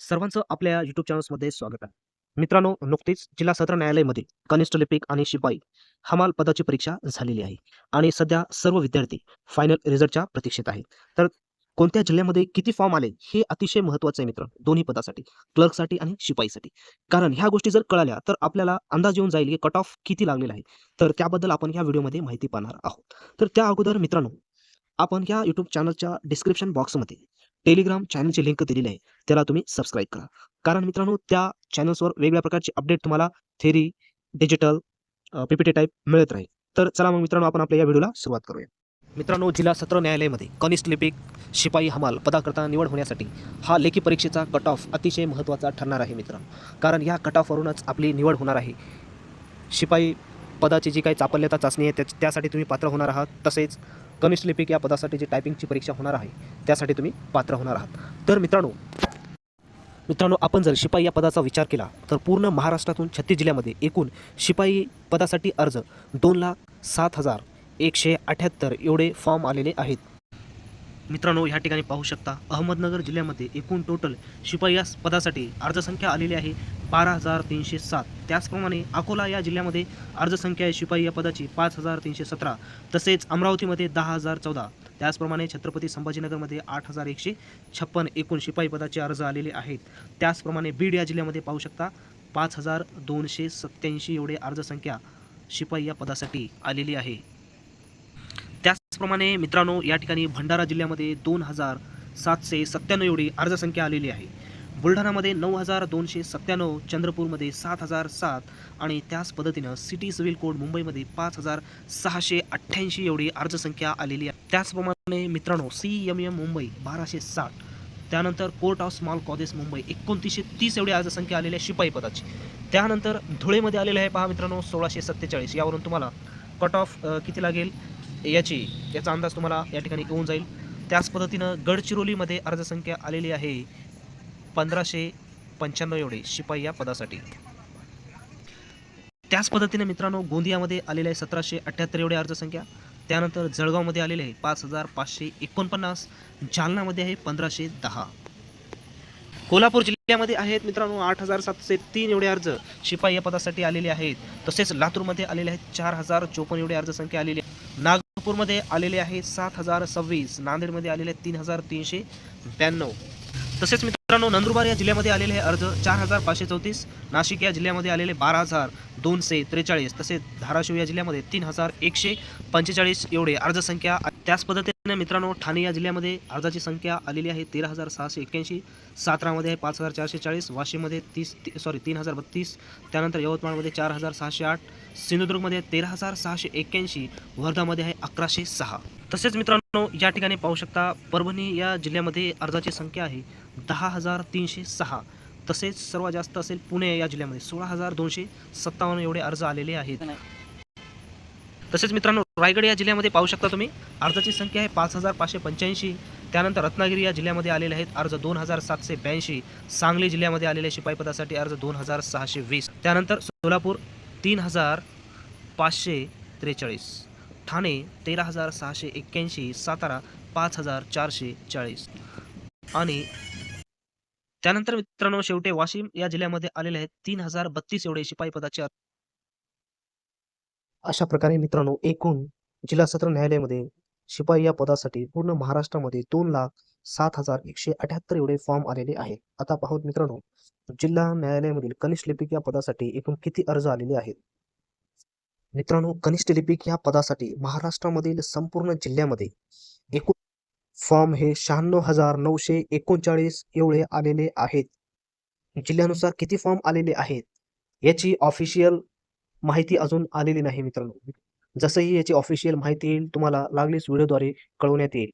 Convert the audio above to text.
सर्वांचं आपल्या युट्यूब चॅनल्समध्ये स्वागत आहे. मित्रांनो नुकतीच जिल्हा सत्र न्यायालयामध्ये कनिष्ठ लिपिक आणि शिपाई हमाल पदाची परीक्षा झालेली आहे आणि सध्या सर्व विद्यार्थी फायनल रिझल्टच्या प्रतीक्षेत आहे तर कोणत्या जिल्ह्यामध्ये किती फॉर्म आले हे अतिशय महत्वाचं आहे मित्र दोन्ही पदासाठी क्लर्कसाठी आणि शिपाईसाठी. कारण ह्या गोष्टी जर कळाल्या तर आपल्याला अंदाज येऊन जाईल की कट ऑफ किती लागलेला आहे. तर त्याबद्दल आपण ह्या व्हिडिओमध्ये माहिती पाहणार आहोत. तर त्या अगोदर मित्रांनो आपण ह्या युट्यूब चॅनलच्या डिस्क्रिप्शन बॉक्समध्ये टेलिग्राम चॅनलची लिंक दिलेली आहे. त्याला तुम्ही सबस्क्राईब करा. कारण मित्रांनो त्या चॅनल्सवर वेगवेगळ्या प्रकारचे अपडेट तुम्हाला थेरी डिजिटल पीपीटी टाईप मिळत राहील. तर चला मग मित्रांनो आपण आपल्या या व्हिडिओला सुरुवात करूया. मित्रांनो जिल्हा सत्र न्यायालयामध्ये कनिष्ठ लिपिक शिपाई हमाल पदाकरता निवड होण्यासाठी हा लेखी परीक्षेचा कट ऑफ अतिशय महत्त्वाचा ठरणार आहे मित्रांनो. कारण या कट ऑफवरूनच आपली निवड होणार आहे. शिपाई पदाची जी काही चापल्यता चाचणी आहे त्या त्यासाठी तुम्ही पात्र होणार आहात. तसेच कनिष्ठ लिपिक या पदासाठी जी टायपिंगची परीक्षा होणार आहे त्यासाठी तुम्ही पात्र होणार आहात. तर मित्रांनो मित्रांनो आपण जर शिपाई या पदाचा विचार केला तर पूर्ण महाराष्ट्रातून छत्तीस जिल्ह्यामध्ये एकूण शिपाई पदासाठी अर्ज दोन लाख सात हजार एकशे अठ्ठ्याहत्तर एवढे फॉर्म आलेले आहेत. मित्रांनो ह्या ठिकाणी पाहू शकता अहमदनगर जिल्ह्यामध्ये एकूण टोटल शिपाई या पदासाठी अर्जसंख्या आलेली आहे बारा हजार तीनशे सात. त्याचप्रमाणे अकोला या जिल्ह्यामध्ये अर्जसंख्या आहे शिपाई या पदाची पाच हजार तीनशे सतरा तसेच अमरावतीमध्ये दहा हजार चौदा. त्याचप्रमाणे छत्रपती संभाजीनगरमध्ये आठ हजार एकशे छप्पन एकूण शिपाई पदाचे अर्ज आलेले आहेत. त्याचप्रमाणे बीड या जिल्ह्यामध्ये पाहू शकता पाच हजार दोनशे सत्त्याऐंशी एवढे अर्जसंख्या शिपाई या पदासाठी आलेली आहे. त्याचप्रमाणे मित्रांनो या ठिकाणी भंडारा जिल्ह्यामध्ये दोन हजार सातशे सत्त्याण्णव एवढी अर्जसंख्या आलेली आहे. बुलढाणामध्ये नऊ हजार दोनशे सत्त्याण्णव चंद्रपूरमध्ये सात हजार सात आणि त्याच पद्धतीनं सिटी सिव्हिल कोड मुंबईमध्ये पाच हजार सहाशे अठ्ठ्याऐंशी एवढी अर्जसंख्या आलेली आहे. त्याचप्रमाणे मित्रांनो सी एम एम मुंबई बाराशे साठ. त्यानंतर court of small causes Mumbai एकोणतीसशे तीस एवढी अर्जसंख्या आलेली आहे शिपाई पदाची. त्यानंतर धुळेमध्ये आलेले आहे पहा मित्रांनो सोळाशे सत्तेचाळीस. यावरून तुम्हाला कट ऑफ किती लागेल? याची याचा अंदाज तुम्हाला या ठिकाणी येऊन जाईल. त्याच पद्धतीनं गडचिरोलीमध्ये अर्जसंख्या आलेली आहे पंधराशे पंच्याण्णव एवढे शिपाई या पदासाठी. त्याच पद्धतीने मित्रांनो गोंदियामध्ये आलेले आहे सतराशे अठ्ठ्याहत्तर एवढे अर्जसंख्या. त्यानंतर जळगावमध्ये आलेले आहे पाच हजार पाचशे एकोणपन्नास. जालनामध्ये आहे पंधराशे दहा. कोल्हापूर जिल्ह्यामध्ये आहेत मित्रांनो आठ हजार सातशे तीन एवढे अर्ज शिपाई या पदासाठी आलेले आहेत. तसेच लातूरमध्ये आलेले आहेत चार हजार चोपन्न एवढी अर्जसंख्या आलेली आहे. नागपूरमध्ये आलेले आहे सात हजार सव्वीस. नांदेडमध्ये आलेले आहेत तीन हजार तीनशे ब्याण्णव. तसेच मित्रांनो नंदुरबार या जिल्ह्यामध्ये आलेले अर्ज चार हजार पाचशे चौतीस नाशिक या जिल्ह्यामध्ये आलेले बारा हजार दोनशे त्रेचाळीस तसेच धाराशिव या जिल्ह्यामध्ये तीन हजार एकशे पंचेचाळीस एवढे अर्जसंख्या त्याच पद्धतीने मित्रांनो ठाणे या जिल्ह्यामध्ये अर्जाची संख्या आलेली आहे तेरा हजार सहाशे एक्क्याऐंशी सातारामध्ये आहे पाच हजार चारशे चाळीस वाशिममध्ये तीस सॉरी तीन हजार बत्तीस त्यानंतर यवतमाळमध्ये चार हजार सहाशे आठ सिंधुदुर्गमध्ये तेरा हजार सहाशे एक्क्याऐंशी वर्धामध्ये आहे अकराशे सहा. तसेच मित्रांनो या ठिकाणी पाहू शकता. परभणी या जिल्ह्यामध्ये अर्जाची संख्या आहे दहा हजार तीनशे सहा. तसेच सर्वात जास्त असेल पुणे या जिल्ह्यामध्ये सोळा हजार दोनशे सत्तावन्न एवढे अर्ज आलेले आहेत. तसेच मित्रांनो रायगड या जिल्ह्यामध्ये पाहू शकता तुम्ही. अर्जाची संख्या आहे पाच हजार पाचशे पंच्याऐंशी. त्यानंतर रत्नागिरी या जिल्ह्यामध्ये आलेले आहेत अर्ज दोन हजार सातशे ब्याऐंशी. सांगली जिल्ह्यामध्ये आलेले शिपाईपदासाठी अर्ज दोन हजार सहाशे वीस. त्यानंतर सोलापूर तीन हजार पाचशे त्रेचाळीस. ठाणे तेरा हजार सहाशे एक्क्याऐंशी सातारा पाच हजार चारशे चाळीस. आणि त्यानंतर मित्रांनो शेवटे वाशिम या जिल्ह्यामध्ये आलेले आहेत तीन हजार बत्तीस एवढे शिपाई पदाचे अशा प्रकारे मित्रांनो एकूण जिल्हा सत्र न्यायालयामध्ये शिपाई या पदासाठी पूर्ण महाराष्ट्रामध्ये दोन लाख सात हजार एकशे अठ्याहत्तर एवढे फॉर्म आलेले आहे आता पाहूत मित्रांनो जिल्हा न्यायालयामधील कनिष्ठ लिपिक या पदासाठी एकूण किती अर्ज आलेले आहेत? मित्रांनो कनिष्ठ लिपिक या पदासाठी महाराष्ट्रामधील संपूर्ण जिल्ह्यामध्ये एकूण फॉर्म हे शहाण्णव हजार नऊशे एकोणचाळीस एवढे आलेले आहेत. जिल्ह्यानुसार किती फॉर्म आलेले आहेत याची ऑफिशियल माहिती अजून आलेली नाही मित्रांनो. जसंही याची ऑफिशियल माहिती येईल तुम्हाला लागलीच व्हिडिओद्वारे कळवण्यात येईल.